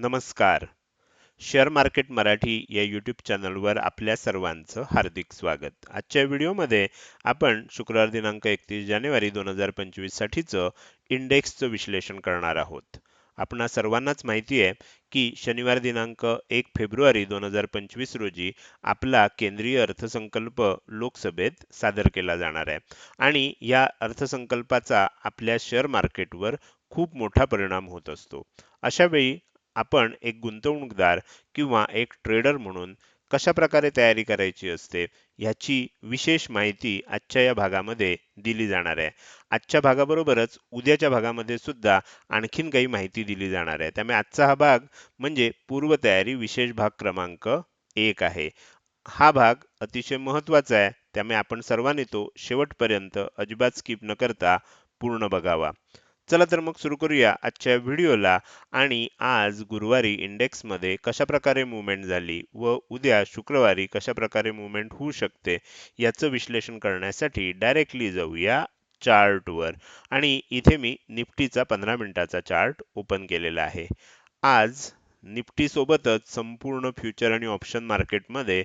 नमस्कार. Share market Marathi या YouTube चॅनलवर आपल्या सर्वांचं हार्दिक स्वागत. आजच्या व्हिडिओमध्ये आपण शुक्रवार दिनांक एकतीस जानेवारी दोन हजार पंचवीससाठीचं इंडेक्सचं विश्लेषण करणार आहोत. आपणा सर्वांनाच माहिती आहे की शनिवार दिनांक एक फेब्रुवारी दोन हजार पंचवीस रोजी आपला केंद्रीय अर्थसंकल्प लोकसभेत सादर केला जाणार आहे. आणि या अर्थसंकल्पाचा आपल्या शेअर मार्केटवर खूप मोठा परिणाम होत असतो. अशा वेळी आपण एक गुंतवणूकदार किंवा एक ट्रेडर म्हणून कशा प्रकारे तयारी करायची असते ह्याची विशेष माहिती आजच्या या भागामध्ये दिली जाणार आहे. आजच्या भागाबरोबरच उद्याच्या भागामध्ये सुद्धा आणखीन काही माहिती दिली जाणार आहे. त्यामुळे आजचा हा भाग म्हणजे पूर्वतयारी विशेष भाग क्रमांक एक आहे. हा भाग अतिशय महत्त्वाचा आहे. त्यामुळे आपण सर्वांनी तो शेवटपर्यंत अजिबात स्किप न करता पूर्ण बघावा. चला तर मग सुरू करूया आजच्या व्हिडिओला. आणि आज गुरुवारी इंडेक्समध्ये कशाप्रकारे मुवमेंट झाली व उद्या शुक्रवारी कशा प्रकारे मुवमेंट होऊ शकते याचं विश्लेषण करण्यासाठी डायरेक्टली जाऊया चार्टवर. आणि इथे मी निफ्टीचा पंधरा मिनिटाचा चार्ट ओपन केलेला आहे. आज निफ्टी सोबतच संपूर्ण फ्युचर आणि ऑप्शन मार्केटमध्ये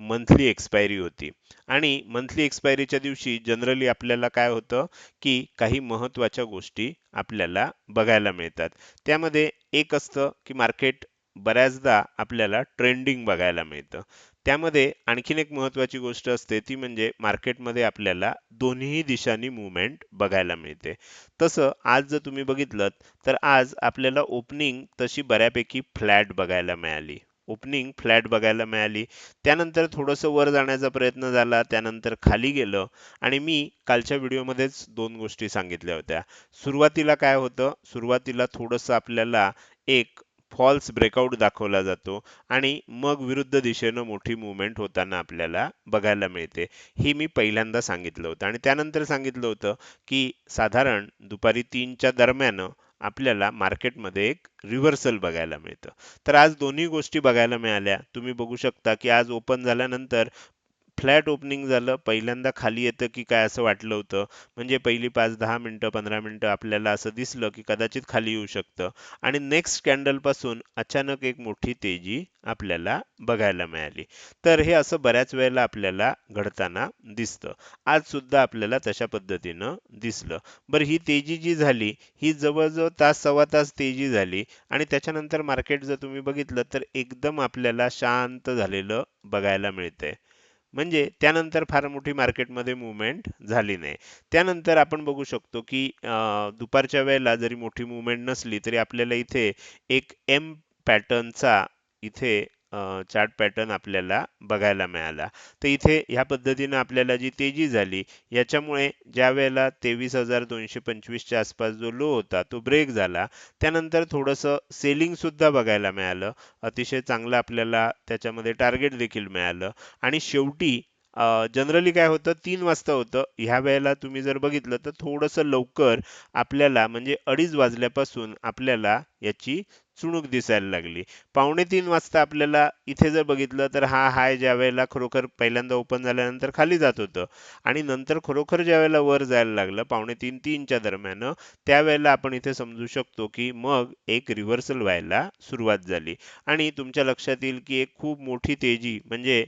मंथली एक्सपायरी होती. आणि मंथली एक्सपायरीच्या दिवशी जनरली आपल्याला काय होतं की काही महत्त्वाच्या गोष्टी आपल्याला बघायला मिळतात. त्यामध्ये एक असतं की मार्केट बऱ्याचदा आपल्याला ट्रेंडिंग बघायला मिळतं. त्यामध्ये आणखीन एक महत्त्वाची गोष्ट असते ती म्हणजे मार्केटमध्ये आपल्याला दोन्ही दिशांनी मुवमेंट बघायला मिळते. तसं आज जर तुम्ही बघितलं तर आज आपल्याला ओपनिंग तशी बऱ्यापैकी फ्लॅट बघायला मिळाली. ओपनिंग फ्लॅट बघायला मिळाली. त्यानंतर थोडंसं वर जाण्याचा प्रयत्न झाला. त्यानंतर खाली गेलं. आणि मी कालच्या व्हिडिओमध्येच दोन गोष्टी सांगितल्या होत्या. सुरुवातीला काय होतं? सुरुवातीला थोडंसं आपल्याला एक फॉल्स ब्रेकआउट दाखवला जातो. आणि मग विरुद्ध दिशेनं मोठी मुवमेंट होताना आपल्याला बघायला मिळते. ही मी पहिल्यांदा सांगितलं होतं. आणि त्यानंतर सांगितलं होतं की साधारण दुपारी तीनच्या दरम्यान आपल्याला मार्केटमध्ये एक रिव्हर्सल बघायला मिळतं. तर आज दोन्ही गोष्टी बघायला मिळाल्या. तुम्ही बघू शकता की आज ओपन झाल्यानंतर फ्लॅट ओपनिंग झालं पहिल्यांदा खाली येतं की काय असं वाटलं होतं? म्हणजे पहिली पाच दहा मिनटं पंधरा मिनटं आपल्याला असं दिसलं की कदाचित खाली येऊ शकतं. आणि नेक्स्ट कॅन्डलपासून अचानक एक मोठी तेजी आपल्याला बघायला मिळाली. तर हे असं बऱ्याच वेळेला आपल्याला घडताना दिसतं. आज सुद्धा आपल्याला तशा पद्धतीनं दिसलं. बरं ही तेजी जी झाली ही जवळजवळ तास सव्वा तास तेजी झाली आणि त्याच्यानंतर मार्केट जर तुम्ही बघितलं तर एकदम आपल्याला शांत झालेलं बघायला मिळतंय. म्हणजे त्यानंतर फार मोठी मार्केटमध्ये मुवमेंट झाली नाही. त्यानंतर आपण बघू शकतो की दुपारच्या वेळेला जरी मोठी मुवमेंट नसली तरी आपल्याला इथे एक एम पॅटर्नचा इथे चार्ट पॅटर्न आपल्याला बघायला मिळाला. तर इथे ह्या पद्धतीनं आपल्याला जी तेजी झाली याच्यामुळे ज्या वेळेला तेवीस हजार दोनशे पंचवीसच्या आसपास जो लो होता तो ब्रेक झाला. त्यानंतर थोडंसं सेलिंग सुद्धा बघायला मिळालं. अतिशय चांगलं आपल्याला त्याच्यामध्ये टार्गेट देखील मिळालं. आणि शेवटी जनरली काय होतं तीन वाजता होतं. ह्या वेळेला तुम्ही जर बघितलं तर थोडंसं लवकर आपल्याला म्हणजे अडीच वाजल्यापासून आपल्याला याची चुणूक दिसायला लागली. पावणे तीन वाजता आपल्याला इथे जर बघितलं तर हा हाय ज्या वेळेला खरोखर पहिल्यांदा ओपन झाल्यानंतर खाली जात होतं. आणि नंतर खरोखर ज्या वेळेला वर जायला लागलं पावणे तीन तीनच्या दरम्यान त्यावेळेला आपण इथे समजू शकतो की मग एक रिव्हर्सल व्हायला सुरुवात झाली. आणि तुमच्या लक्षात येईल की एक खूप मोठी तेजी म्हणजे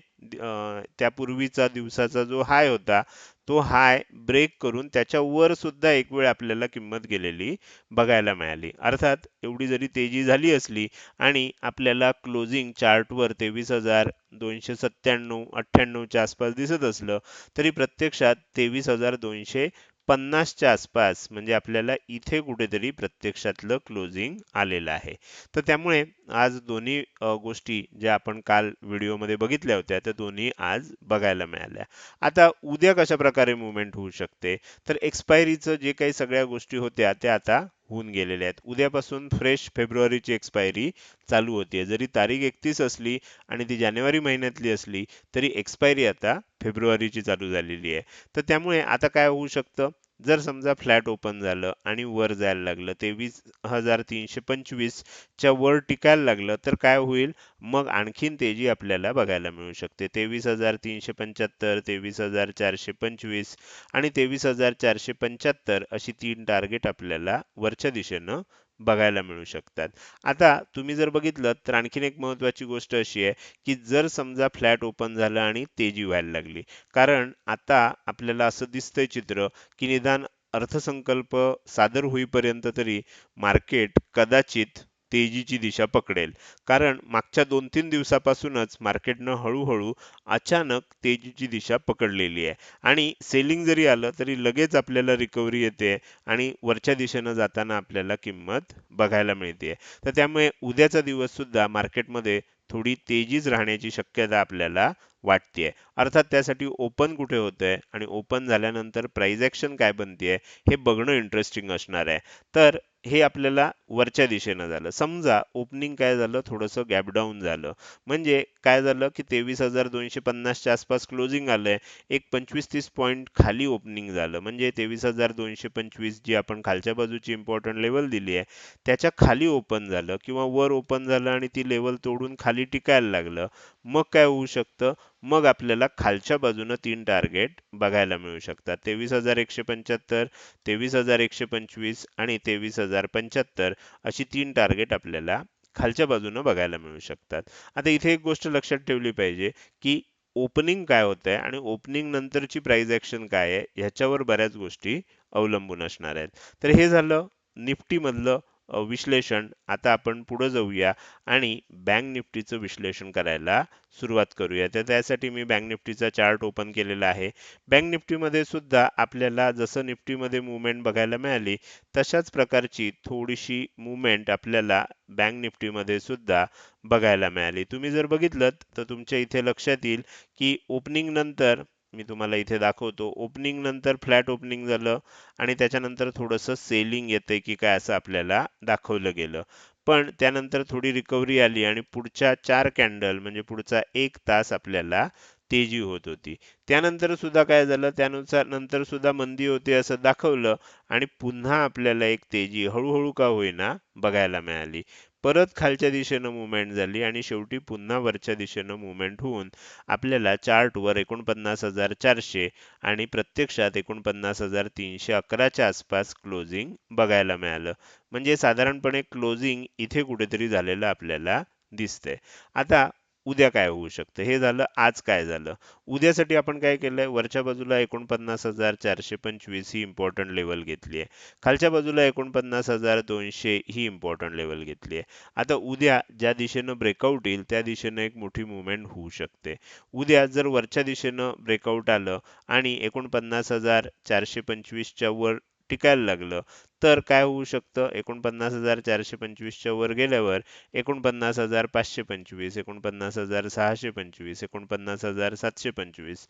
त्यापूर्वीचा दिवसाचा जो हाय होता तो हाय ब्रेक करून त्याच्यावर सुद्धा एक वेळ आपल्याला किंमत गेलेली बघायला मिळाली. अर्थात एवढी जरी तेजी झाली असली आणि आपल्याला क्लोजिंग चार्टवर तेवीस हजार दोनशे सत्त्याण्णव अठ्ठ्याण्णवच्या आसपास दिसत असलं तरी प्रत्यक्षात तेवीस हजार दोनशे पन्नासच्या आसपास म्हणजे आपल्याला इथे कुठेतरी प्रत्यक्षातलं क्लोजिंग आलेलं आहे. तर त्यामुळे आज दोन्ही गोष्टी ज्या आपण काल व्हिडिओमध्ये बघितल्या होत्या त्या दोन्ही आज बघायला मिळाल्या. आता उद्या कशा प्रकारे मुवमेंट होऊ शकते? तर एक्सपायरीचं जे काही सगळ्या गोष्टी होत्या त्या आता होऊन गेलेले आहेत. उद्यापासून फ्रेश फेब्रुवारीची एक्सपायरी चालू होते जरी तारीख एकतीस असली आणि ती जानेवारी महिन्यातली असली तरी एक्सपायरी आता फेब्रुवारीची चालू झालेली आहे. तर त्यामुळे आता काय होऊ शकतं? जर समजा फ्लॅट ओपन झालं आणि वर जायला लागलं तेवीस हजार तीनशे पंचवीस च्या वर टिकायला लागलं तर काय होईल? मग आणखीन तेजी आपल्याला बघायला मिळू शकते. तेवीस हजार तीनशे पंच्याहत्तर तेवीस हजार चारशे पंचवीस आणि तेवीस हजार चारशे पंच्याहत्तर अशी तीन टार्गेट आपल्याला वरच्या दिशेनं बघायला मिळू शकतात. आता तुम्ही जर बघितलं तर आणखीन एक महत्त्वाची गोष्ट अशी आहे की जर समजा फ्लॅट ओपन झालं आणि तेजी व्हायला लागली कारण आता आपल्याला असं दिसतंय चित्र की निदान अर्थसंकल्प सादर होईपर्यंत तरी मार्केट कदाचित तेजीची दिशा पकडेल. कारण मागच्या दोन तीन दिवसापासूनच मार्केटनं हळूहळू अचानक तेजीची दिशा पकडलेली आहे. आणि सेलिंग जरी आलं तरी लगेच आपल्याला रिकव्हरी येते आणि वरच्या दिशेनं जाताना आपल्याला किंमत बघायला मिळते. तर त्यामुळे उद्याचा दिवस सुद्धा मार्केटमध्ये थोडी तेजीच राहण्याची शक्यता आपल्याला वाटते अर्थात त्यासाठी ओपन कुठे होतंय आणि ओपन झाल्यानंतर प्राईज ॲक्शन काय बनतेय हे बघणं इंटरेस्टिंग असणार आहे. तर हे आपल्याला वरच्या दिशेनं झालं. समजा ओपनिंग काय झालं? थोडंसं गॅप डाऊन झालं. म्हणजे काय झालं की तेवीस हजार दोनशे पन्नासच्या आसपास क्लोजिंग आलंय. एक पंचवीस तीस पॉईंट खाली ओपनिंग झालं. म्हणजे तेवीस हजार दोनशे पंचवीस जी आपण खालच्या बाजूची इम्पॉर्टंट लेवल दिली आहे त्याच्याखाली ओपन झालं किंवा वर ओपन झालं आणि ती लेवल तोडून खाली टिकायला लागलं. मग काय होऊ शकतं? मग आपल्याला खालच्या बाजूनं तीन टार्गेट बघायला मिळू शकतात. तेवीस हजार एकशे पंच्याहत्तर तेवीस हजार एकशे पंचवीस आणि तेवीस हजार पंच्याहत्तर अशी तीन टार्गेट आपल्याला खालच्या बाजूनं बघायला मिळू शकतात. आता इथे एक गोष्ट लक्षात ठेवली पाहिजे की ओपनिंग काय होत आहे आणि ओपनिंग नंतरची प्राइस ॲक्शन काय आहे ह्याच्यावर बऱ्याच गोष्टी अवलंबून असणार आहेत. तर हे झालं निफ्टी मधलं विश्लेषण आता आपण पुढे जाऊया आणि बँक निफ्टीचं विश्लेषण करायला सुरुवात करूया. तर त्यासाठी मी बँक निफ्टीचा चार्ट ओपन केलेला आहे. बँक निफ्टीमध्ये सुद्धा आपल्याला जसं निफ्टीमध्ये मुवमेंट बघायला मिळाली तशाच प्रकारची थोडीशी मुवमेंट आपल्याला बँक निफ्टीमध्ये सुद्धा बघायला मिळाली. तुम्ही जर बघितलं तर तुमच्या इथे लक्षात येईल की ओपनिंग नंतर मी तुम्हाला इथे दाखवतो. ओपनिंग नंतर फ्लॅट ओपनिंग झालं आणि त्याच्यानंतर थोडंसं सेलिंग येतंय की काय असं आपल्याला दाखवलं गेलं. पण त्यानंतर थोडी रिकव्हरी आली आणि पुढच्या चार कॅन्डल म्हणजे पुढचा एक तास आपल्याला तेजी होत होती. त्यानंतर सुद्धा काय झालं? त्यानुसार नंतर सुद्धा मंदी होते असं दाखवलं आणि पुन्हा आपल्याला एक तेजी हळूहळू का होईना बघायला मिळाली. परत खालच्या दिशेनं मुवमेंट झाली आणि शेवटी पुन्हा वरच्या दिशेनं मुवमेंट होऊन आपल्याला चार्टवर एकोणपन्नास हजार चारशे आणि प्रत्यक्षात एकोणपन्नास हजार तीनशे अकराच्या आसपास क्लोजिंग बघायला मिळालं. म्हणजे साधारणपणे क्लोजिंग इथे कुठेतरी झालेलं आपल्याला दिसतंय. आता उद्या काय होऊ शकतं? हे झालं आज काय झालं? उद्यासाठी आपण काय केलंय? वरच्या बाजूला एकोणपन्नास हजार चारशे पंचवीस ही इम्पॉर्टंट लेवल घेतली आहे. खालच्या बाजूला एकोणपन्नास हजार दोनशे ही इम्पॉर्टंट लेवल घेतली आहे. आता उद्या ज्या दिशेनं ब्रेकआउट येईल त्या दिशेनं एक मोठी मुवमेंट होऊ शकते. उद्या जर वरच्या दिशेनं ब्रेकआउट आलं आणि एकोणपन्नास हजार चारशे पंचवीसच्या वर टिकायला लागलं तर काय होऊ शकतं? एकोणपन्नास हजार चारशे पंचवीसच्या वर गेल्यावर एकोणपन्नास हजार पाचशे पंचवीस एकोणपन्नास हजार सहाशे पंचवीस एकोणपन्नास हजार सातशे पंचवीस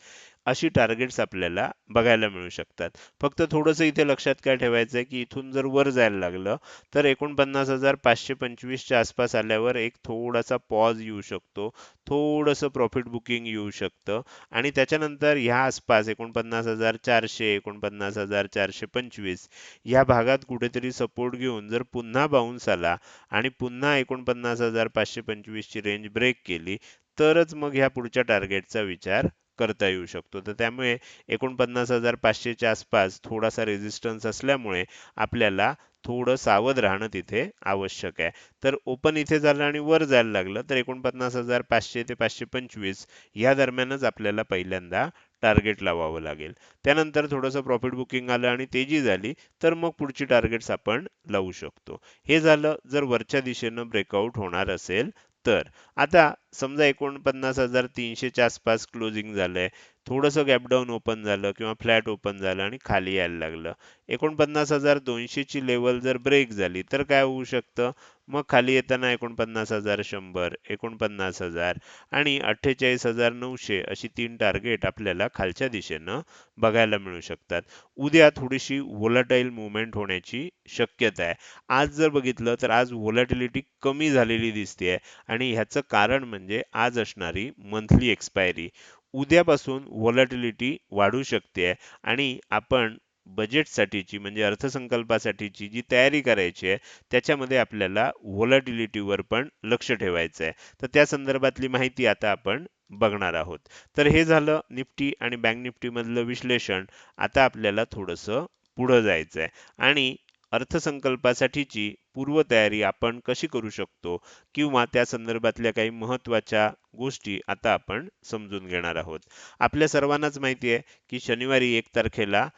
अशी टार्गेट्स आपल्याला बघायला मिळू शकतात. फक्त थोडंसं इथे लक्षात काय ठेवायचं आहे की इथून जर वर जायला लागलं तर एकोणपन्नास हजार पाचशे पंचवीसच्या आसपास आल्यावर एक थोडासा पॉज येऊ शकतो. थोडंसं प्रॉफिट बुकिंग येऊ शकतं. आणि त्याच्यानंतर ह्या आसपास एकोणपन्नास हजार चारशे एकोणपन्नास हजार चारशे पंचवीस ह्या भागात कुठेतरी सपोर्ट घेऊन जर पुन्हा बाउन्स आला आणि पुन्हा एकोणपन्नास हजार पाचशे पंचवीसची रेंज ब्रेक केली तरच मग ह्या पुढच्या टार्गेटचा विचार करता येऊ शकतो. तर त्यामुळे एकोणपन्नास हजार पाचशेच्या आसपास थोडासा रेजिस्टन्स असल्यामुळे आपल्याला थोडं सावध राहणं तिथे आवश्यक आहे. तर ओपन इथे झालं आणि वर जायला लागलं तर एकोणपन्नास हजार पाचशे ते पाचशे पंचवीस या दरम्यानच आपल्याला पहिल्यांदा टार्गेट लावावं लागेल. त्यानंतर थोडंसं प्रॉफिट बुकिंग आलं आणि तेजी झाली तर मग पुढची टार्गेट्स आपण लावू शकतो. हे झालं जर वरच्या दिशेनं ब्रेकआउट होणार असेल तर. आता समजा एकोणपन्नास हजार तीनशेच्या आसपास क्लोजिंग झालंय. थोडंसं गॅपडाऊन ओपन झालं किंवा फ्लॅट ओपन झालं आणि खाली यायला लागलं. एकोणपन्नास हजार दोनशेची लेवल जर ब्रेक झाली तर काय होऊ शकतं? मग खाली येताना एकोणपन्नास हजार शंभर एकोणपन्नास हजार आणि अठ्ठेचाळीस हजार नऊशे अशी तीन टार्गेट आपल्याला खालच्या दिशेनं बघायला मिळू शकतात. उद्या थोडीशी व्होलाटाईल मुवमेंट होण्याची शक्यता आहे. आज जर बघितलं तर आज व्होलॅटिलिटी कमी झालेली दिसते आणि ह्याचं कारण म्हणजे म्हणजे आज असणारी मंथली एक्सपायरी उद्यापासून व्हॉलॅटिलिटी वाढू शकते आणि आपण बजेटसाठीची म्हणजे अर्थसंकल्पासाठीची जी तयारी करायची आहे त्याच्यामध्ये आपल्याला व्हॉलॅटिलिटीवर पण लक्ष ठेवायचं आहे तर त्या संदर्भातली माहिती आता आपण बघणार आहोत. तर हे झालं निफ्टी आणि बँक निफ्टी मधलं विश्लेषण. आता आपल्याला थोडंसं पुढं जायचं आहे आणि अर्थसंकल्पासाठीची पूर्वतयारी आपण कशी करू शकतो किंवा त्या संदर्भातल्या काही महत्त्वाच्या गोष्टी आता आपण समजून घेणार आहोत. आपल्या सर्वांनाच माहिती आहे की शनिवारी एक तारखेला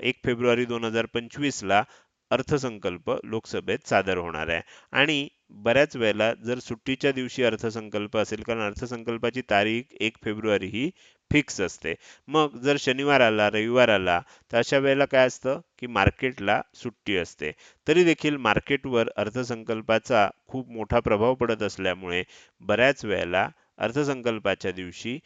एक फेब्रुवारी दोन हजार पंचवीसला अर्थसंकल्प लोकसभेत सादर होणार आहे. आणि बऱ्याच वेळेला जर सुट्टीच्या दिवशी अर्थसंकल्प असेल कारण अर्थसंकल्पाची तारीख एक फेब्रुवारी ही फिक्स असते. मग जर शनिवार आला रविवार आला तर अशा वेळेला काय असतं की मार्केटला सुट्टी असते. तरी देखील मार्केटवर अर्थसंकल्पाचा खूप मोठा प्रभाव पडत असल्यामुळे बऱ्याच वेळेला अर्थसंकल्पाच्या दिवशी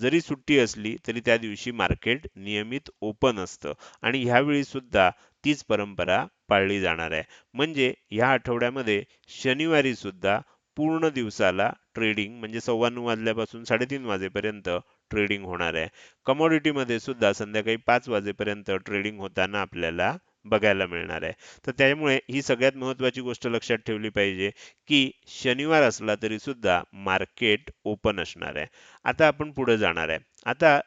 जरी सुट्टी असली तरी त्या दिवशी मार्केट नियमित ओपन असतं. आणि ह्यावेळी सुद्धा तीच परंपरा पाळली जाणार आहे. म्हणजे या आठवड्यामध्ये शनिवारी सुद्धा पूर्ण दिवसाला ट्रेडिंग म्हणजे सव्वा नऊ वाजल्यापासून साडेतीन वाजेपर्यंत ट्रेडिंग होणार आहे. कमोडिटीमध्ये सुद्धा संध्याकाळी पाच वाजेपर्यंत ट्रेडिंग होताना आपल्याला बघायला मिळणार आहे. तर त्यामुळे ही सगळ्यात महत्वाची गोष्ट लक्षात ठेवली पाहिजे की शनिवार असला तरी सुद्धा मार्केट ओपन असणार आहे. आता आपण पुढे जाणार आहे. आता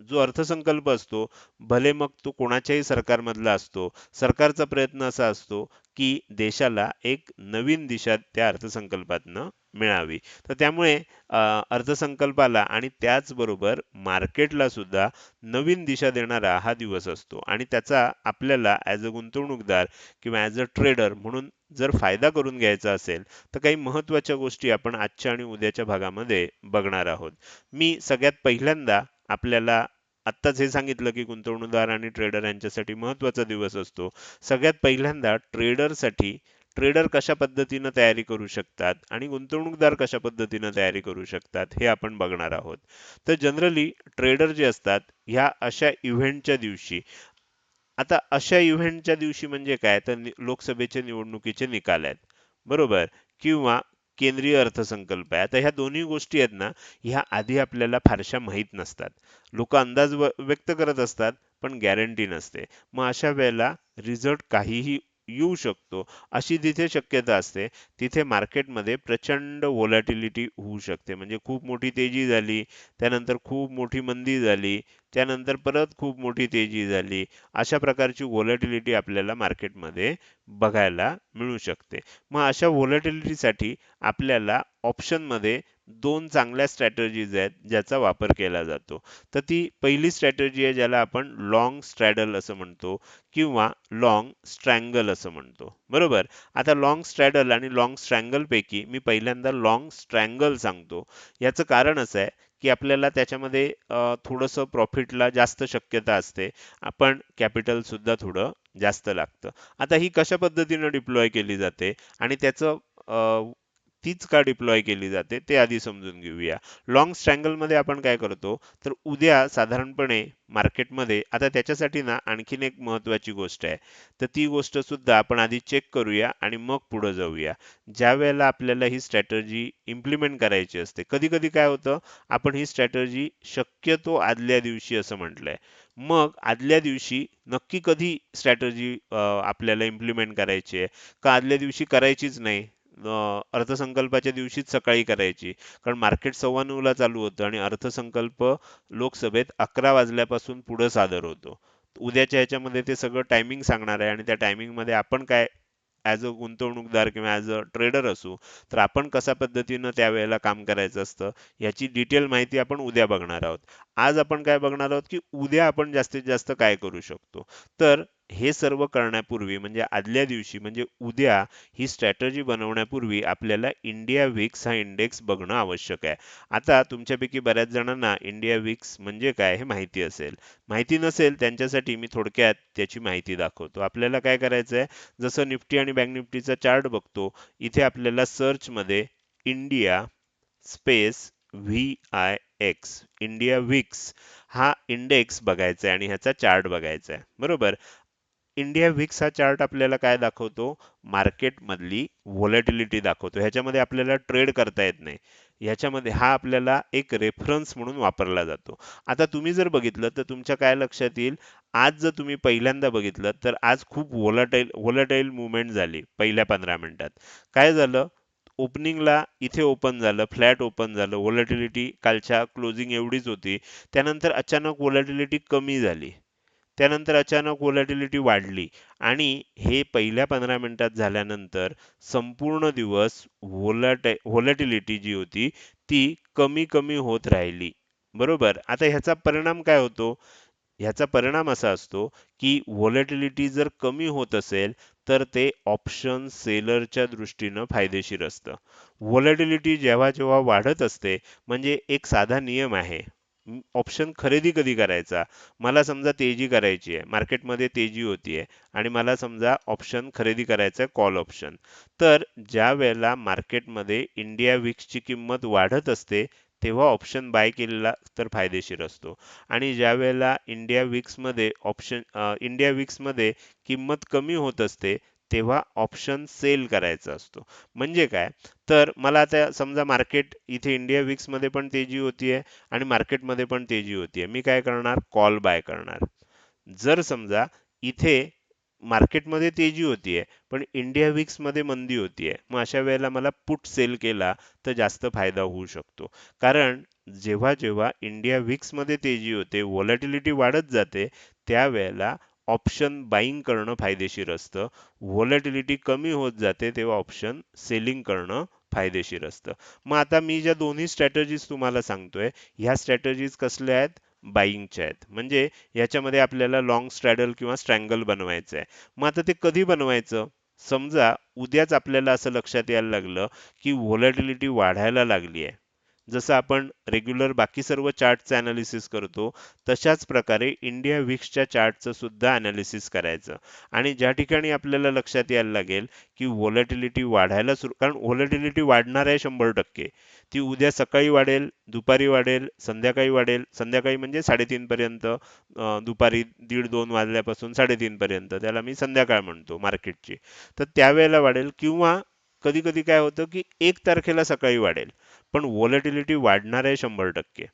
जो अर्थसंकल्प असतो भले मग तो कोणाच्याही सरकारमधला असतो सरकारचा प्रयत्न असा असतो की देशाला एक नवीन दिशा त्या अर्थसंकल्पातनं मिळावी. तर त्यामुळे अर्थसंकल्पाला आणि त्याचबरोबर मार्केटला सुद्धा नवीन दिशा देणारा हा दिवस असतो. आणि त्याचा आपल्याला ॲज अ गुंतवणूकदार किंवा ॲज अ ट्रेडर म्हणून जर फायदा करून घ्यायचा असेल तर काही महत्त्वाच्या गोष्टी आपण आजच्या आणि उद्याच्या भागामध्ये बघणार आहोत. मी सगळ्यात पहिल्यांदा आपल्याला आत्ताच हे सांगितलं की गुंतवणूकदार आणि ट्रेडर यांच्यासाठी महत्त्वाचा दिवस असतो. सगळ्यात पहिल्यांदा ट्रेडरसाठी ट्रेडर कशा पद्धतीनं तयारी करू शकतात आणि गुंतवणूकदार कशा पद्धतीनं तयारी करू शकतात हे आपण बघणार आहोत. तर जनरली ट्रेडर जे असतात ह्या अशा इव्हेंटच्या दिवशी आता अशा इव्हेंटच्या दिवशी म्हणजे काय? तर लोकसभेचे निवडणुकीचे निकाल आहेत. बरोबर? किंवा केंद्रीय अर्थसंकल्प आहे. आता ह्या दोन्ही गोष्टी आहेत ना ह्या आधी आपल्याला फारशा माहीत नसतात. लोक अंदाज व्यक्त करत असतात पण गॅरंटी नसते. मग अशा वेळेला रिझल्ट काहीही येऊ शकतो. अशी जिथे शक्यता असते तिथे मार्केटमध्ये प्रचंड व्होलॅटिलिटी होऊ शकते. म्हणजे खूप मोठी तेजी झाली त्यानंतर खूप मोठी मंदी झाली त्यानंतर परत खूप मोठी तेजी झाली अशा प्रकारची व्होलॅटिलिटी आपल्याला मार्केटमध्ये बघायला मिळू शकते. मग अशा व्होलॅटिलिटीसाठी आपल्याला ऑप्शनमध्ये दोन चांगल्या स्ट्रॅटर्जीज आहेत ज्याचा वापर केला जातो. तर ती पहिली स्ट्रॅटर्जी आहे ज्याला आपण लॉंग स्ट्रॅडल असं म्हणतो किंवा लॉंग स्ट्रँगल असं म्हणतो. बरोबर? आता लॉंग स्ट्रॅडल आणि लॉंग स्ट्रँगल पैकी मी पहिल्यांदा लॉंग स्ट्रँगल सांगतो. याचं कारण असं आहे की आपल्याला त्याच्यामध्ये थोडंसं प्रॉफिटला जास्त शक्यता असते. आपण कॅपिटल सुद्धा थोडं जास्त लागतं. आता ही कशा पद्धतीनं डिप्लॉय केली जाते आणि त्याचं तीच का डिप्लॉय केली जाते ते आधी समजून घेऊया. लॉंग स्ट्रँगलमध्ये आपण काय करतो तर उद्या साधारणपणे मार्केटमध्ये आता त्याच्यासाठी ना आणखीन एक महत्वाची गोष्ट आहे. तर ती गोष्ट सुद्धा आपण आधी चेक करूया आणि मग पुढे जाऊया. ज्या वेळेला आपल्याला ही स्ट्रॅटर्जी इम्प्लिमेंट करायची असते कधी कधी काय होतं आपण ही स्ट्रॅटर्जी शक्यतो आदल्या दिवशी असं म्हटलंय. मग आदल्या दिवशी नक्की कधी स्ट्रॅटर्जी आपल्याला इम्प्लिमेंट करायची आहे? का आदल्या दिवशी करायचीच नाही? अर्थसंकल्पाच्या दिवशीच सकाळी करायची. कारण मार्केट सव्वा नऊला चालू होतं आणि अर्थसंकल्प लोकसभेत अकरा वाजल्यापासून पुढं सादर होतो. उद्याच्या ह्याच्यामध्ये ते सगळं टायमिंग सांगणार आहे आणि त्या टायमिंगमध्ये आपण काय ॲज अ गुंतवणूकदार किंवा ॲज अ ट्रेडर असू तर आपण कशा पद्धतीनं त्यावेळेला काम करायचं असतं याची डिटेल माहिती आपण उद्या बघणार आहोत. आज आपण काय बघणार आहोत की उद्या आपण जास्तीत जास्त काय करू शकतो. तर हे सर्व करण्यापूर्वी म्हणजे आदल्या दिवशी म्हणजे उद्या ही स्ट्रॅटर्जी बनवण्यापूर्वी आपल्याला इंडिया विक्स हा इंडेक्स बघणं आवश्यक आहे. आता तुमच्यापैकी बऱ्याच जणांना इंडिया विक्स म्हणजे काय हे माहिती असेल. माहिती नसेल त्यांच्यासाठी मी थोडक्यात त्याची माहिती दाखवतो. आपल्याला काय करायचं आहे जसं निफ्टी आणि बँक निफ्टीचा चार्ट बघतो इथे आपल्याला सर्च मध्ये India space V I X India VIX हा इंडेक्स बघायचा आहे आणि ह्याचा चार्ट बघायचा आहे बरोबर? इंडिया विक्स हा चार्ट आपल्याला काय दाखवतो? मार्केटमधली व्हॉलेटिलिटी व्होलॅटिलिटी दाखवतो. ह्याच्यामध्ये आपल्याला ट्रेड करता येत नाही. ह्याच्यामध्ये हा आपल्याला एक रेफरन्स म्हणून वापरला जातो. आता तुम्ही जर बघितलं तर तुमच्या काय लक्षात येईल? आज जर तुम्ही पहिल्यांदा बघितलं तर आज खूप व्होलाटाईल व्होलाटाईल मुवमेंट झाली पहिल्या पंधरा मिनिटात. काय झालं? ओपनिंगला इथे ओपन झालं फ्लॅट ओपन झालं व्होलॅटिलिटी कालच्या क्लोजिंग एवढीच होती. त्यानंतर अचानक व्होलॅटिलिटी कमी झाली. त्यानंतर अचानक व्होलॅटिलिटी वाढली. आणि हे पहिल्या पंधरा मिनिटात झाल्यानंतर संपूर्ण दिवस व्होलॅटि व्होलॅटिलिटी जी होती ती कमी कमी होत राहिली. बरोबर? आता ह्याचा परिणाम काय होतो? ह्याचा परिणाम असा असतो की व्होलॅटिलिटी जर कमी होत असेल तर ते ऑप्शन सेलरच्या दृष्टीनं फायदेशीर असतं. व्होलॅटिलिटी जेव्हा जेव्हा वाढत असते म्हणजे एक साधा नियम आहे. ऑप्शन खरेदी कधी करायचा? मला समजा तेजी करायची आहे. मार्केटमध्ये तेजी होतीये आणि मला समजा ऑप्शन खरेदी करायचा आहे कॉल ऑप्शन तर ज्या वेळेला मार्केटमध्ये इंडिया विक्सची किंमत वाढत असते तेव्हा ऑप्शन बाय केलेला तर फायदेशीर असतो. आणि ज्या वेळेला इंडिया विक्समध्ये ऑप्शन इंडिया विक्समध्ये किंमत कमी होत असते तेव्हा ऑप्शन सेल करायचा असतो. म्हणजे काय? तर मला आता समजा मार्केट इथे इंडिया विक्समध्ये पण तेजी होतीये आणि मार्केटमध्ये पण तेजी होतीये मी काय करणार? कॉल बाय करणार. जर समजा इथे मार्केटमध्ये तेजी होतीये पण इंडिया विक्समध्ये मंदी होतीये मग अशा वेळेला मला पुट सेल केला तर जास्त फायदा होऊ शकतो. कारण जेव्हा जेव्हा इंडिया विक्समध्ये तेजी होते व्होलॅटिलिटी वाढत जाते त्यावेळेला ऑप्शन बाईंग करणं फायदेशीर असतं. व्होलॅटिलिटी कमी होत जाते तेव्हा ऑप्शन सेलिंग करणं फायदेशीर असतं. मग आता मी ज्या दोन्ही स्ट्रॅटजीज तुम्हाला सांगतोय ह्या स्ट्रॅटजीज कसल्या आहेत? बाईंगच्या आहेत. म्हणजे याच्यामध्ये आपल्याला लॉंग स्ट्रॅडल किंवा स्ट्रँगल बनवायचं आहे मग आता ते कधी बनवायचं? समजा उद्याच आपल्याला असं लक्षात यायला लागलं की व्होलॅटिलिटी वाढायला लागली आहे जसं आपण रेग्युलर बाकी सर्व चार्टचं ॲनालिसिस करतो तशाच प्रकारे इंडिया विक्सच्या चार्टचं सुद्धा ॲनालिसिस करायचं. आणि ज्या ठिकाणी आपल्याला लक्षात यायला लागेल की व्हॉलेटिलिटी वाढायला सुरू कारण व्हॉलेटिलिटी वाढणार आहे शंभर टक्के. ती उद्या सकाळी वाढेल दुपारी वाढेल संध्याकाळी वाढेल. संध्याकाळी म्हणजे साडेतीन पर्यंत दुपारी दीड दोन वाजल्यापासून साडेतीनपर्यंत त्याला मी संध्याकाळ म्हणतो मार्केटची तर त्यावेळेला वाढेल किंवा कधी कधी काय होतं की एक तारखेला सकाळी वाढेल. पण व्होलॅटिलिटी वाढणार आहे शंभर टक्के.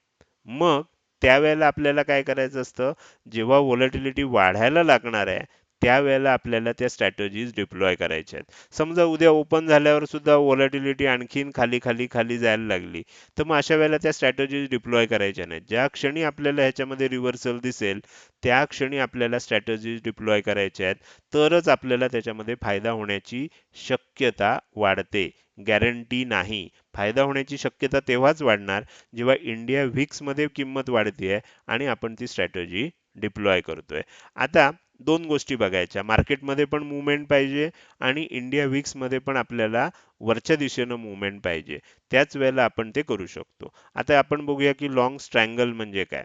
मग त्यावेळेला आपल्याला काय करायचं असतं? जेव्हा व्होलॅटिलिटी वाढायला लागणार आहे त्यावेळेला आपल्याला त्या स्ट्रॅटजीज डिप्लॉय करायच्या आहेत. समजा उद्या ओपन झाल्यावर सुद्धा व्होलॅटिलिटी आणखीन खाली खाली खाली जायला लागली. तर मग अशा वेळेला त्या स्ट्रॅटजीज डिप्लॉय करायच्या नाहीत. ज्या क्षणी आपल्याला ह्याच्यामध्ये रिव्हर्सल दिसेल त्या क्षणी आपल्याला स्ट्रॅटजीज डिप्लॉय करायच्या आहेत. तरच आपल्याला त्याच्यामध्ये फायदा होण्याची शक्यता वाढते. गॅरंटी नाही. फायदा होण्याची शक्यता तेव्हाच वाढणार जेव्हा इंडिया मध्ये किंमत वाढते आणि आपण ती स्ट्रॅटेजी डिप्लॉय करतोय. आता दोन गोष्टी बघायच्या. मार्केटमध्ये पण मुवमेंट पाहिजे आणि इंडिया मध्ये पण आपल्याला वरच्या दिशेनं मुवमेंट पाहिजे. त्याच वेळेला आपण ते करू शकतो. आता आपण बघूया की लॉंग स्ट्रँगल म्हणजे काय?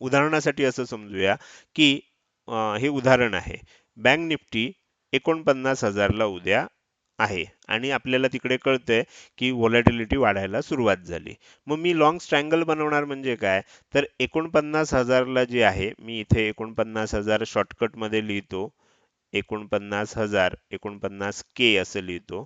उदाहरणासाठी असं समजूया की हे उदाहरण आहे. बँक निफ्टी एकोणपन्नास हजारला उद्या आहे. आणि आपल्याला तिकडे कळतंय की व्हॉलेटिलिटी वाढायला सुरुवात झाली. मग मी लॉंग स्ट्रँगल बनवणार म्हणजे काय? तर एकोणपन्नास हजारला जे आहे मी इथे एकोणपन्नास हजार शॉर्टकटमध्ये लिहितो. एकोणपन्नास हजार एकोणपन्नास के असं लिहितो.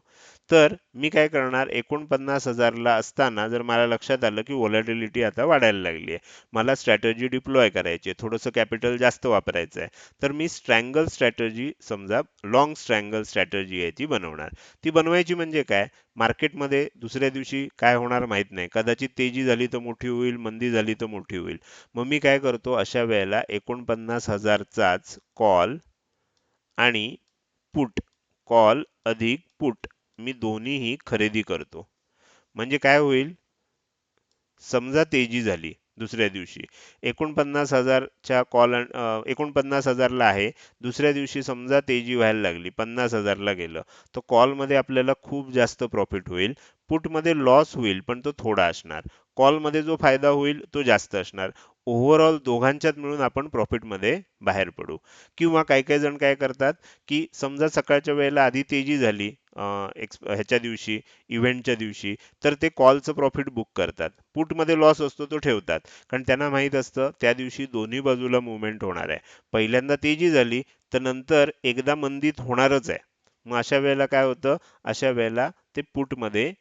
तर मी काय करणार एकोणपन्नास हजारला असताना जर मला लक्षात आलं की व्हॉलॅटिलिटी आता वाढायला लागली आहे. मला स्ट्रॅटजी डिप्लॉय करायची आहे. थोडंसं कॅपिटल जास्त वापरायचं आहे. तर मी स्ट्रँगल स्ट्रॅटजी समजा लॉंग स्ट्रँगल स्ट्रॅटजी आहे ती बनवणार. ती बनवायची म्हणजे काय? मार्केटमध्ये दुसऱ्या दिवशी काय होणार माहीत नाही. कदाचित तेजी झाली तर मोठी होईल मंदी झाली तर मोठी होईल. मग मी काय करतो अशा वेळेला एकोणपन्नास हजारचाच कॉल आणि पुट कॉल अधिक पुट मी दोन्हीही खरेदी करतो. म्हणजे काय होईल? समजा तेजी झाली दुसऱ्या दिवशी. एकोणपन्नास हजारच्या कॉल एकोणपन्नास हजारला आहे. दुसऱ्या दिवशी समजा तेजी व्हायला लागली पन्नास हजारला गेलं तर कॉलमध्ये आपल्याला खूप जास्त प्रॉफिट होईल. पुटमध्ये लॉस होईल पण तो थोडा असणार. कॉलमध्ये जो फायदा होईल तो जास्त असणार. ओव्हरऑल दोघांच्यात मिळून आपण प्रॉफिटमध्ये बाहेर पडू. किंवा काही काही जण काय करतात की समजा सकाळच्या वेळेला आधी तेजी झाली एक्स ह्याच्या दिवशी इव्हेंटच्या दिवशी तर ते कॉलचं प्रॉफिट बुक करतात. पुटमध्ये लॉस असतो तो ठेवतात. कारण त्यांना माहीत असतं त्या दिवशी दोन्ही बाजूला मुवमेंट होणार आहे. पहिल्यांदा तेजी झाली तर नंतर एकदा मंदीत होणारच आहे. मग अशा वेळेला काय होतं? अशा वेळेला ते पुटमध्ये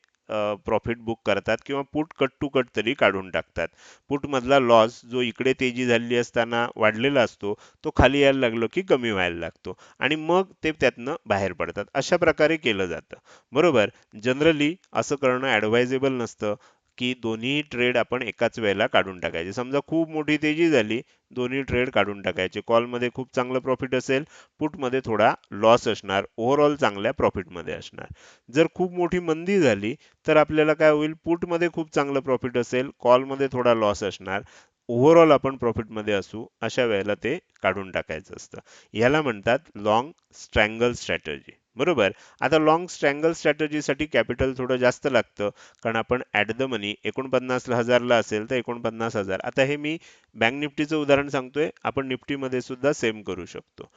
प्रॉफिट बुक करतात किंवा पुट कट टू कट तरी काढून टाकतात. पुटमधला लॉस जो इकडे तेजी झालेली असताना वाढलेला असतो तो खाली यायला लागलो की कमी व्हायला लागतो आणि मग ते त्यातनं बाहेर पडतात. अशा प्रकारे केलं जातं. बरोबर? जनरली असं करणं ॲडवायजेबल नसतं. की दोन्ही ट्रेड आपण एकाच वेळेला काढून टाकायचे. समजा खूप मोठी तेजी झाली दोन्ही ट्रेड काढून टाकायचे. कॉलमध्ये खूप चांगलं प्रॉफिट असेल पुटमध्ये थोडा लॉस असणार. ओव्हरऑल चांगल्या प्रॉफिटमध्ये असणार. जर खूप मोठी मंदी झाली तर आपल्याला काय होईल? पुटमध्ये खूप चांगलं प्रॉफिट असेल कॉलमध्ये थोडा लॉस असणार. ओव्हरऑल आपण प्रॉफिटमध्ये असू अशा वेळेला ते काढून टाकायचं असतं. याला म्हणतात लॉंग स्ट्रँगल स्ट्रॅटर्जी बरोबर? आता लॉंग स्ट्रँगल स्ट्रॅटर्जीसाठी कॅपिटल थोडं जास्त लागतं. कारण आपण ॲट द मनी एकोणपन्नास हजारला असेल तर एकोणपन्नास हजार. आता हे मी बँक निफ्टीचं उदाहरण सांगतोय. आपण निफ्टीमध्ये सुद्धा सेम करू शकतो.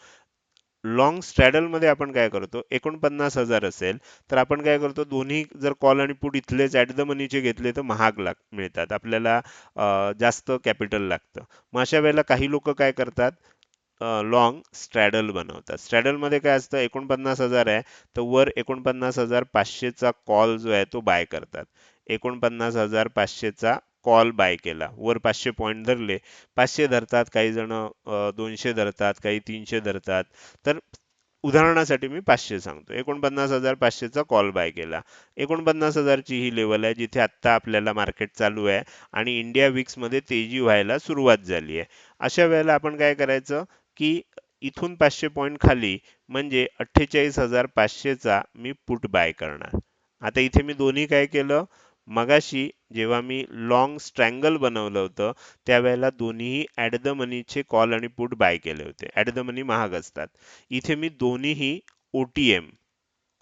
लॉंग स्ट्रॅडलमध्ये आपण काय करतो? एकोणपन्नास हजार असेल तर आपण काय करतो? दोन्ही जर कॉल आणि पुट इथलेच ॲट द मनीचे घेतले तर महाग लाग मिळतात. आपल्याला जास्त कॅपिटल लागतं. मग अशा वेळेला काही लोक काय करतात? लॉंग स्ट्रॅडल बनवतात. स्ट्रॅडलमध्ये काय असतं एकोणपन्नास हजार आहे तर वर एकोणपन्नास हजार पाचशेचा कॉल जो आहे तो बाय करतात. एकोणपन्नास हजार पाचशेचा कॉल बाय केला. वर पाचशे पॉईंट धरले पाचशे धरतात काही जण दोनशे धरतात काही तीनशे धरतात. तर उदाहरणासाठी मी पाचशे सांगतो. एकोणपन्नास हजार पाचशेचा कॉल बाय केला. एकोणपन्नास हजारची ही लेवल आहे जिथे आत्ता आपल्याला मार्केट चालू आहे आणि इंडिया विक्समध्ये तेजी व्हायला सुरुवात झाली आहे. अशा वेळेला आपण काय करायचं की इथून पाचशे पॉईंट खाली म्हणजे अठ्ठेचाळीस हजार पाचशेचा मी पुट बाय करणार. आता इथे मी दोन्ही काय केलं? मगाशी जेव्हा मी लॉंग स्ट्रँगल बनवलं होतं त्यावेळेला दोन्हीही ॲट द मनीचे कॉल आणि पुट बाय केले होते. ॲट द मनी महाग असतात. इथे मी दोन्हीही ओ टी एम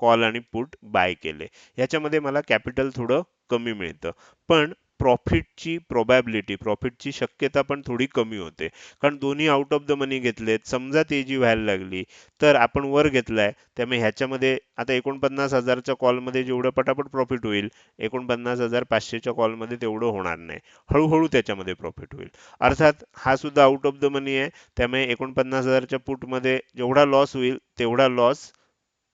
कॉल आणि पुट बाय केले. ह्याच्यामध्ये मला कॅपिटल थोडं कमी मिळतं. पण प्रॉफिटची प्रोबॅबिलिटी प्रॉफिटची शक्यता पण थोडी कमी होते. कारण दोन्ही आउट ऑफ द मनी घेतलेत. समजा तेजी व्हायला लागली तर आपण वर घेतलाय त्यामुळे ह्याच्यामध्ये आता एकोणपन्नास हजारच्या कॉलमध्ये जेवढं पटापट प्रॉफिट होईल एकोणपन्नास हजार पाचशेच्या कॉलमध्ये तेवढं होणार नाही. हळूहळू त्याच्यामध्ये प्रॉफिट होईल. अर्थात हा सुद्धा आउट ऑफ द मनी आहे. त्यामुळे एकोणपन्नास हजारच्या पुटमध्ये जेवढा लॉस होईल तेवढा लॉस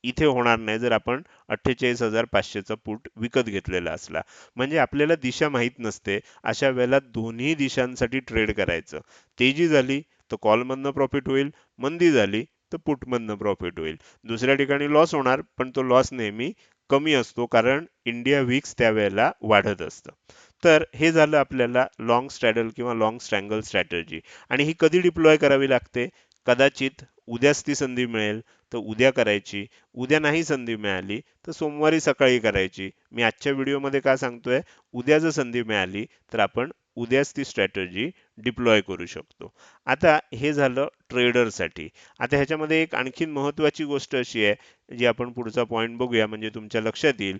इथे होणार नाही जर आपण अठ्ठेचाळीस हजार पाचशेचा पुट विकत घेतलेला असला. म्हणजे आपल्याला दिशा माहीत नसते अशा वेळेला दोन्ही दिशांसाठी ट्रेड करायचं. तेजी झाली तर कॉलमधनं प्रॉफिट होईल मंदी झाली तर पुटमधनं प्रॉफिट होईल. दुसऱ्या ठिकाणी लॉस होणार पण तो लॉस नेहमी कमी असतो कारण इंडिया विक्स त्यावेळेला वाढत असतं. तर हे झालं आपल्याला लॉंग स्ट्रॅडल किंवा लॉंग स्ट्रँगल स्ट्रॅटर्जी आणि ही कधी डिप्लॉय करावी लागते? कदाचित उद्याच ती संधी मिळेल तर उद्या करायची. उद्या नाही संधी मिळाली तर सोमवारी सकाळी करायची. मी आजच्या व्हिडिओमध्ये काय सांगतोय? उद्या जर संधी मिळाली तर आपण उद्याच ती स्ट्रॅटर्जी डिप्लॉय करू शकतो. आता हे झालं ट्रेडरसाठी आता ह्याच्यामध्ये एक आणखीन महत्वाची गोष्ट अशी आहे जी आपण पुढचा पॉईंट बघूया म्हणजे तुमच्या लक्षात येईल.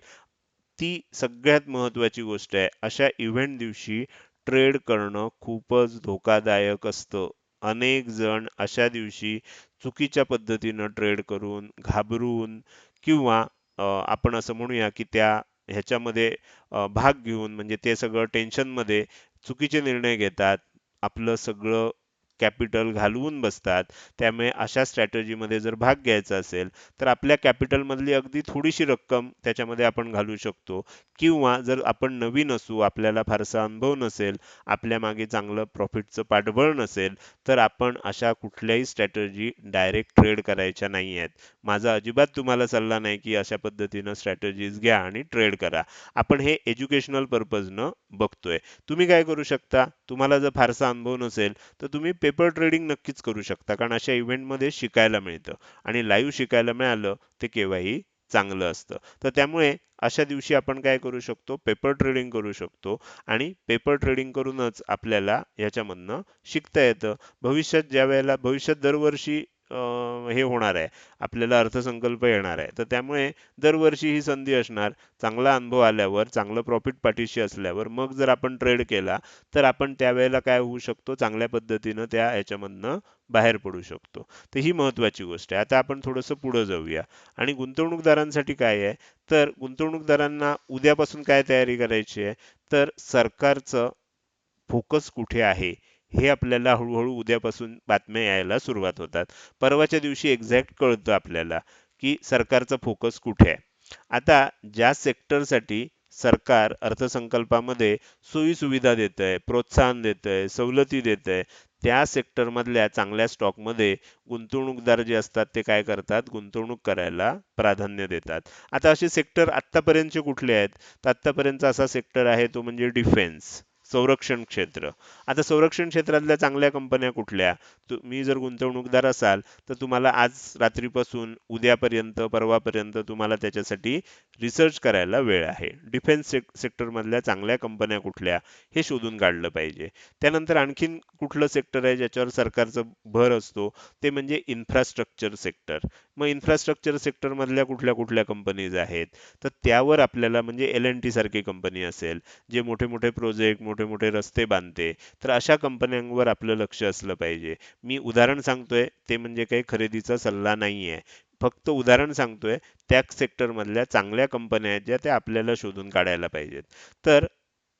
ती सगळ्यात महत्वाची गोष्ट आहे. अशा इव्हेंट दिवशी ट्रेड करणं खूपच धोकादायक असतं. अनेक जण अशा दिवशी चुकीच्या पद्धतीनं ट्रेड करून घाबरून किंवा आपण असं म्हणूया की त्या ह्याच्यामध्ये भाग घेऊन म्हणजे ते सगळं टेन्शनमध्ये चुकीचे निर्णय घेतात आपलं सगळं कॅपिटल घालवून बसतात त्यामुळे अशा स्ट्रॅटजीमध्ये जर भाग घ्यायचा असेल तर आपल्या कॅपिटलमधली अगदी थोडीशी रक्कम त्याच्यामध्ये आपण घालू शकतो. किंवा जर आपण नवीन असू आपल्याला फारसा अनुभव नसेल आपल्या मागे चांगलं प्रॉफिटचं पाठबळ नसेल तर आपण अशा कुठल्याही स्ट्रॅटजी डायरेक्ट ट्रेड करायच्या नाही आहेत. माझा अजिबात तुम्हाला सल्ला नाही की अशा पद्धतीनं स्ट्रॅटजीज घ्या आणि ट्रेड करा. आपण हे एज्युकेशनल पर्पजनं बघतोय. तुम्ही काय करू शकता? तुम्हाला जर फारसा अनुभव नसेल तर तुम्ही पेपर ट्रेडिंग नक्कीच करू शकता कारण अशा इव्हेंटमध्ये शिकायला मिळतं. आणि लाईव्ह शिकायला मिळालं ते केव्हाही चांगलं असतं. तर त्यामुळे अशा दिवशी आपण काय करू शकतो? पेपर ट्रेडिंग करू शकतो. आणि पेपर ट्रेडिंग करूनच आपल्याला याच्यामधनं शिकता येतं. भविष्यात ज्या वेळेला भविष्यात दरवर्षी हे होणार आहे. आपल्याला अर्थसंकल्प येणार आहे. तर त्यामुळे दरवर्षी ही संधी असणार. चांगला अनुभव आल्यावर चांगलं प्रॉफिट पाठीशी असल्यावर मग जर आपण ट्रेड केला तर आपण त्यावेळेला काय होऊ शकतो? चांगल्या पद्धतीनं त्या ह्याच्यामधनं बाहेर पडू शकतो. तर ही महत्वाची गोष्ट आहे. आता आपण थोडंसं पुढं जाऊया. आणि गुंतवणूकदारांसाठी काय आहे? तर गुंतवणूकदारांना उद्यापासून काय तयारी करायची आहे? तर सरकारचं फोकस कुठे आहे? हे आपल्याला हळूहळू उद्यापासून बातम्या यायला सुरुवात होतात. परवाच्या दिवशी एक्झॅक्ट कळतं आपल्याला की सरकारचा फोकस कुठे आहे. आता ज्या सेक्टरसाठी सरकार अर्थसंकल्पामध्ये सोयीसुविधा देत आहे प्रोत्साहन देत आहे सवलती देत आहे त्या सेक्टरमधल्या चांगल्या स्टॉकमध्ये गुंतवणूकदार जे असतात ते काय करतात? गुंतवणूक करायला प्राधान्य देतात. आता असे सेक्टर आत्तापर्यंतचे कुठले आहेत? तर आत्तापर्यंतचा असा सेक्टर आहे तो म्हणजे डिफेन्स संरक्षण क्षेत्र. आता संरक्षण क्षेत्रातल्या चांगल्या कंपन्या कुठल्या? तुम्ही जर गुंतवणूकदार असाल तर तुम्हाला आज रात्रीपासून उद्यापर्यंत परवापर्यंत तुम्हाला त्याच्यासाठी रिसर्च करायला वेळ आहे. डिफेन्स सेक्टर मधल्या चांगल्या कंपन्या कुठल्या हे शोधून काढलं पाहिजे. त्यानंतर आणखीन कुठलं सेक्टर आहे ज्याच्यावर सरकारचा भर असतो? ते म्हणजे इन्फ्रास्ट्रक्चर सेक्टर. मग इन्फ्रास्ट्रक्चर सेक्टर मधल्या कुठल्या कुठल्या कंपनीज आहेत? तर त्यावर आपल्याला म्हणजे एल एन टी सारखी कंपनी असेल जे मोठे मोठे प्रोजेक्ट मोठे मोठे रस्ते बांधते तर अशा कंपन्यांवर आपलं लक्ष असलं पाहिजे. मी उदाहरण सांगतोय ते म्हणजे काही खरेदीचा सल्ला नाहीये. फक्त उदाहरण सांगतोय त्या सेक्टर मधल्या चांगल्या कंपन्या आहेत ज्या त्या आपल्याला शोधून काढायला पाहिजेत. तर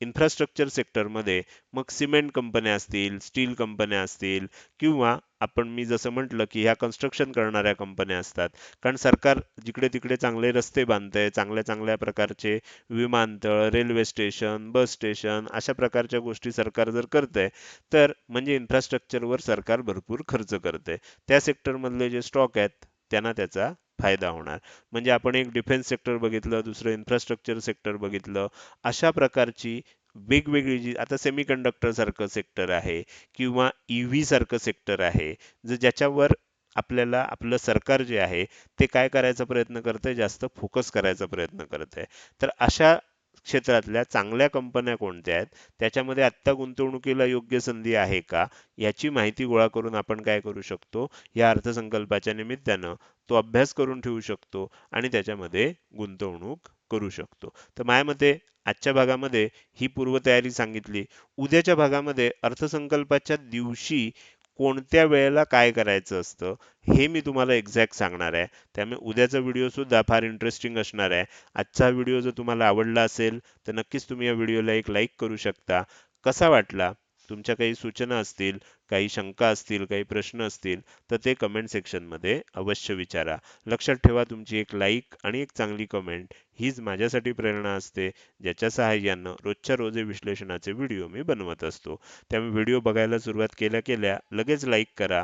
इन्फ्रास्ट्रक्चर सेक्टरमध्ये मग सिमेंट कंपन्या असतील स्टील कंपन्या असतील किंवा आपण मी जसं म्हटलं की ह्या कन्स्ट्रक्शन करणाऱ्या कंपन्या असतात. कारण सरकार जिकडे तिकडे चांगले रस्ते बांधतंय चांगल्या चांगल्या प्रकारचे विमानतळ रेल्वे स्टेशन बस स्टेशन अशा प्रकारच्या गोष्टी सरकार जर करतंय तर म्हणजे इन्फ्रास्ट्रक्चरवर सरकार भरपूर खर्च करतंय. त्या सेक्टरमधले जे स्टॉक आहेत त्यांना त्याचा फायदा होणार. म्हणजे आपण एक डिफेन्स सेक्टर बघितलं दुसरं इन्फ्रास्ट्रक्चर सेक्टर बघितलं अशा प्रकारची वेगवेगळी जी आता सेमीकंडक्टर सारखं सेक्टर आहे किंवा ईव्ही सारखं सेक्टर आहे जर ज्याच्यावर आपल्याला आपलं सरकार जे आहे ते काय करायचा प्रयत्न करतंय? जास्त फोकस करायचा प्रयत्न करत आहे तर अशा क्षेत्रातल्या चांगल्या कंपन्या कोणत्या आहेत? त्याच्यामध्ये आत्ता गुंतवणुकीला योग्य संधी आहे का? याची माहिती गोळा करून आपण काय करू शकतो? या अर्थसंकल्पाच्या निमित्तानं तो अभ्यास करून ठेवू शकतो आणि त्याच्यामध्ये गुंतवणूक करू शकतो. तर माझ्या मते आजच्या भागामध्ये ही पूर्वतयारी सांगितली. उद्याच्या भागामध्ये अर्थसंकल्पाच्या दिवशी कोणत्या वेळेला काय करायचं असतं हे मी तुम्हाला एक्झॅक्ट सांगणार आहे. त्यामुळे उद्याचा व्हिडिओ सुद्धा फार इंटरेस्टिंग असणार आहे. आजचा व्हिडिओ जर तुम्हाला आवडला असेल तर नक्कीच तुम्ही या व्हिडिओला एक लाईक करू शकता. कसा वाटला? तुमच्या काही सूचना असतील काही शंका असतील काही प्रश्न असतील तर ते कमेंट सेक्शनमध्ये अवश्य विचारा. लक्षात ठेवा तुमची एक लाईक आणि एक चांगली कमेंट हीच माझ्यासाठी प्रेरणा असते ज्याच्या सहाय्यानं रोजच्या रोजे विश्लेषणाचे व्हिडिओ मी बनवत असतो. त्यामुळे व्हिडिओ बघायला सुरुवात केल्या केल्या लगेच लाईक करा.